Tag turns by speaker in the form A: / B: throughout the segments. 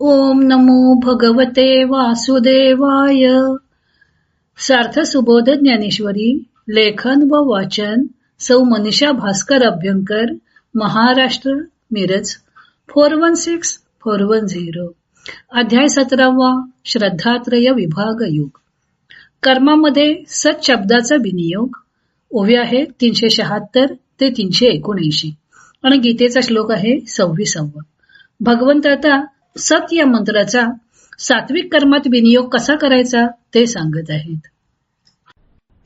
A: ओम नमो भगवते वासुदेवाय. सार्थ सुबोध ज्ञानेश्वरी लेखन व वाचन Sau Manisha Bhaskar Abhyankar Maharashtra Miraj four one six four one zero. अध्याय सतरावा श्रद्धात्रय विभाग युग. कर्मामध्ये सत शब्दाचा विनियोग. ओव्या आहे तीनशे शहात्तर ते तीनशे एकोणऐंशी. आणि गीतेचा श्लोक आहे सव्वीसावा. भगवंत आता सत या मंत्राचा सात्विक कर्मात विनियोग कसा करायचा ते सांगत आहेत.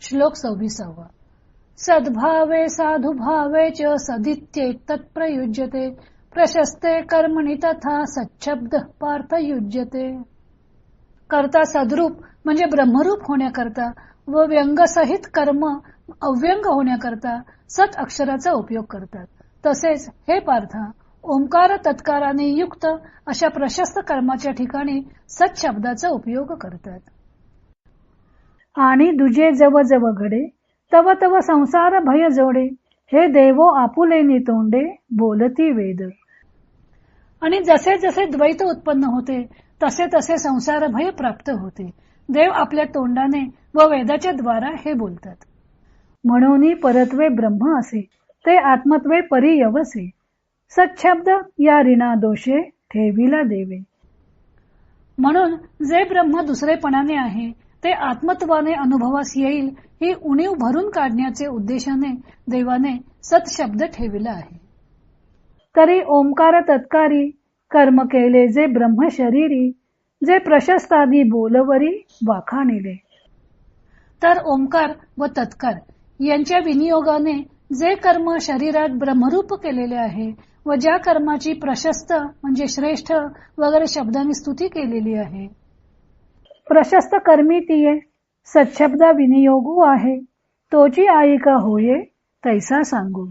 B: श्लोक सव्वीसावा. सद्भावे साधुभावे च सदित्ये तत्प्रयुज्यते प्रशस्ते कर्मणी तथा सच्छब्द पार्थ युज्यते करता सद्रूप म्हणजे ब्रह्मरूप होण्याकरता व व्यंगसहित कर्म अव्यंग होण्याकरता सत अक्षराचा उपयोग करतात. तसेच हे पार्थ ओंकार तत्काराने युक्त अशा प्रशस्त कर्माच्या ठिकाणी सत शब्दाचा उपयोग करतात. आणि दुजे जव जव घडे तव तव संसार भय जोडे हे देवो आपुले तोंडे बोलती वेद. आणि जसे जसे द्वैत उत्पन्न होते तसे तसे संसार भय प्राप्त होते. देव आपल्या तोंडाने व वेदाच्या द्वारा हे बोलतात. म्हणून परत्वे ब्रह्म असे ते आत्मत्वे परियवसे सच्छब्द या रिणा दोषे ठेवीला देवे. म्हणून जे ब्रह्म दुसरेपणाने आहे ते आत्मत्वाने अनुभवास येईल ही उणीव भरून काढण्याचे उद्देशाने देवाने सत्शब्द ठेविला आहे. तरी ओंकार तत्कारी कर्म केले जे ब्रह्म शरीरी जे प्रशस्तादी बोलवरी वाखाणिले. तर ओंकार व तत्कार यांच्या विनियोगाने जे कर्म शरीरात ब्रह्मरूप केलेले आहे व ज्या कर्माची प्रशस्त म्हणजे श्रेष्ठ वगैरे शब्दांनी स्तुती केलेली आहे. प्रशस्त कर्मी तिये सच्छब्दा विनियोगू आहे. तोची आईका होये तैसा सांगू.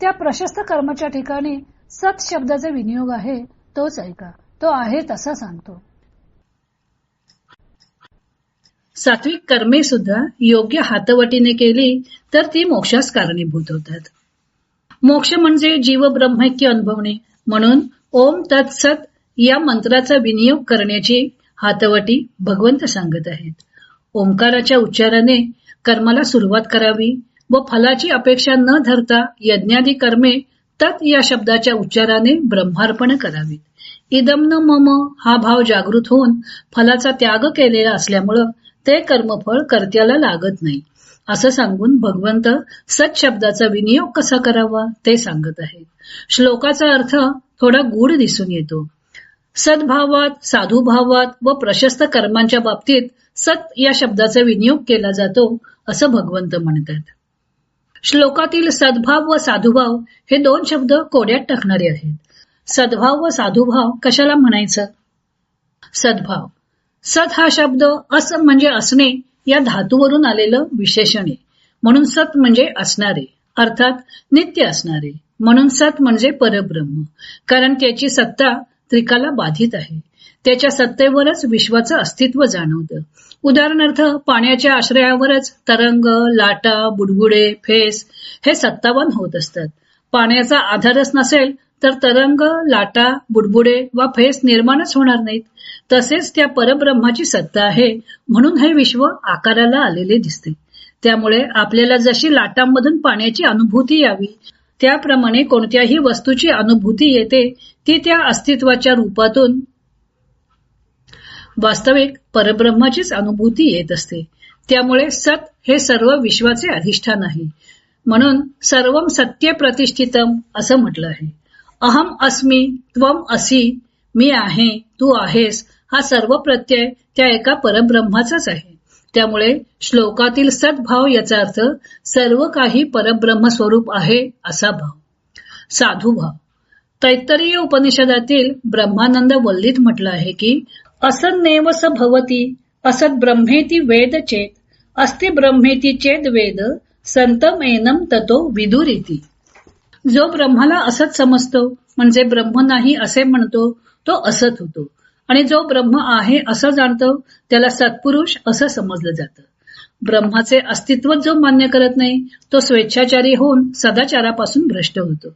B: त्या प्रशस्त कर्माच्या ठिकाणी सत शब्दाचा विनियोग आहे तोच ऐका. तो आहे तसा सांगतो.
A: सात्विक कर्मे सुद्धा योग्य हातवटीने केली तर ती मोक्षास कारणीभूत होतात. मोक्ष म्हणजे जीव ब्रह्मैक्य अनुभवणे. म्हणून ओम तत्सत या मंत्राचा विनियोग करण्याची हातवटी भगवंत सांगत आहेत. ओंकाराच्या उच्चाराने कर्माला सुरुवात करावी व फलाची अपेक्षा न धरता यज्ञादी कर्मे तत् या शब्दाच्या उच्चाराने ब्रह्मार्पण करावीत इदम न मम हा भाव जागृत होऊन फलाचा त्याग केलेला असल्यामुळं ते कर्मफळ कर्त्याला लागत नाही. असं सांगून भगवंत सत शब्दाचा विनियोग कसा करावा ते सांगत आहेत श्लोकाचा अर्थ थोडा गूढ दिसून येतो. सद्भावात साधुभावात व प्रशस्त कर्मांच्या बाबतीत सत या शब्दाचा विनियोग केला जातो असं भगवंत म्हणतात. श्लोकातील सद्भाव व साधुभाव हे दोन शब्द कोड्यात टाकणारे आहेत. सद्भाव व साधुभाव कशाला म्हणायचं? सद्भाव. सत हा शब्द अस म्हणजे असणे या धातूवरून आलेलं विशेषण आहे. म्हणून सत म्हणजे असणारे अर्थात नित्य असणारे. म्हणून सत म्हणजे परब्रह्म. कारण त्याची सत्ता त्रिकाला बाधित आहे. त्याच्या सत्तेवरच विश्वाचं अस्तित्व जाणवतं. उदाहरणार्थ पाण्याच्या आश्रयावरच तरंग लाटा बुडबुडे फेस हे सत्तावान होत असतात. पाण्याचा आधारच नसेल तर तरंग लाटा बुडबुडे वा फेस निर्माणच होणार नाहीत. तसेच त्या परब्रह्माची सत्ता आहे म्हणून हे विश्व आकाराला आलेले दिसते. त्यामुळे आपल्याला जशी लाटांमधून पाण्याची अनुभूती यावी त्याप्रमाणे कोणत्याही वस्तूची अनुभूती येते ती त्या अस्तित्वाच्या रूपातून वास्तविक परब्रह्माचीच अनुभूती येत असते. त्यामुळे सत हे सर्व विश्वाचे अधिष्ठान आहे. म्हणून सर्वम सत्य प्रतिष्ठितम असं म्हटलं आहे. अहम अस्मी त्वम असी मी आहे तू आहेस हा सर्व प्रत्यय त्या एका परब्रह्माचाच आहे. त्यामुळे श्लोकातील सद्भाव याचा अर्थ सर्व काही परब्रह्म स्वरूप आहे असा भाव. साधुभाव तैत्तरीय उपनिषदातील ब्रह्मानंद वल्लीत म्हटलं आहे की असन्नेवस भवती असत ब्रह्मेती वेद चेत अस्ति ब्रह्मेती चेद वेद संतमेनम ततो विदुरिती. जो ब्रह्माला असत समजतो म्हणजे ब्रह्म नाही असे म्हणतो तो असत होतो. आणि जो ब्रह्म आहे असं जाणतो त्याला सत्पुरुष असं समजलं जातं. ब्रह्माचे अस्तित्व जो मान्य करत नाही तो स्वेच्छाचारी होऊन सदाचारापासून भ्रष्ट होतो.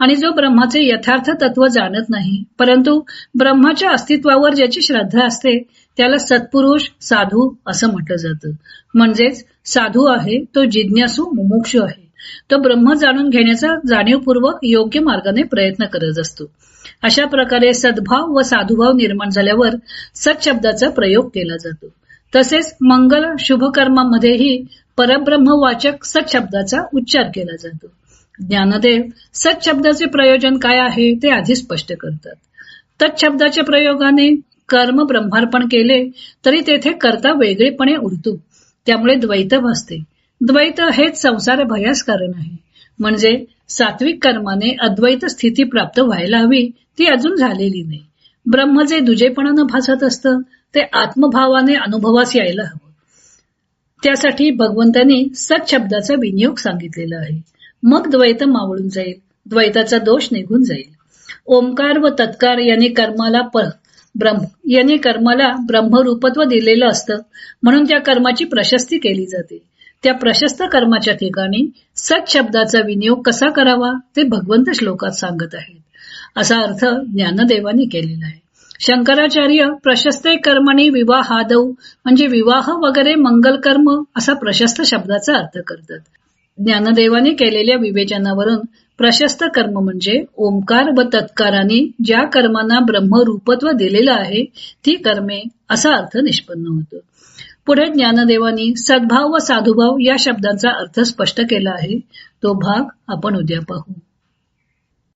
A: आणि जो ब्रह्माचे यथार्थ तत्व जाणत नाही परंतु ब्रह्माच्या अस्तित्वावर ज्याची श्रद्धा असते त्याला सत्पुरुष साधू असं म्हटलं जातं. म्हणजेच साधू आहे तो जिज्ञासू मुमुक्षू आहे. तो ब्रह्म जाणून घेण्याचा जाणीवपूर्वक योग्य मार्गाने प्रयत्न करत असतो. अशा प्रकारे सद्भाव व साधुभाव निर्माण झाल्यावर सत्शब्दाचा प्रयोग केला जातो. तसेच मंगल शुभ कर्मामध्येही परब्रह्मवाचक सत्शब्दाचा उच्चार केला जातो. ज्ञानदेव सत्शब्दाचे प्रयोजन काय आहे ते आधी स्पष्ट करतात. तत्शब्दाच्या प्रयोगाने कर्म ब्रह्मार्पण केले तरी तेथे करता वेगळेपणे उरतो. त्यामुळे द्वैत भासते द्वैत हेच संसार भयास कारण आहे म्हणजे सात्विक कर्माने अद्वैत स्थिती प्राप्त व्हायला हवी ती अजून झालेली नाही. ब्रह्म जे दुजेपणानं भासत असतं ते आत्मभावाने अनुभवास यायला हवं. त्यासाठी भगवंतांनी सच्छब्दाचा विनियोग सांगितलेला आहे. मग द्वैत मावळून जाईल द्वैताचा दोष निघून जाईल. ओंकार व तत्कार यांनी कर्माला ब्रह्म यांनी कर्माला ब्रह्मरूपत्व दिलेलं असतं म्हणून त्या कर्माची प्रशस्ती केली जाते. त्या प्रशस्त कर्माच्या ठिकाणी सत शब्दाचा विनियोग कसा करावा ते भगवंत श्लोकात सांगत आहेत. असा अर्थ ज्ञानदेवाने केलेला आहे. शंकराचार्य प्रशस्ते कर्मणी विवाहादव म्हणजे विवाह वगैरे मंगल कर्म असा प्रशस्त शब्दाचा अर्थ करतात. ज्ञानदेवाने केलेल्या विवेचनावरून प्रशस्त कर्म म्हणजे ओंकार व तत्काराने ज्या कर्मांना ब्रह्मरूपत्व दिलेलं आहे ती कर्मे असा अर्थ निष्पन्न होतो. पुढे ज्ञानदेवानी सद्भाव व साधुभाव या शब्दांचा अर्थ स्पष्ट केला आहे. तो भाग आपण उद्या पाहू.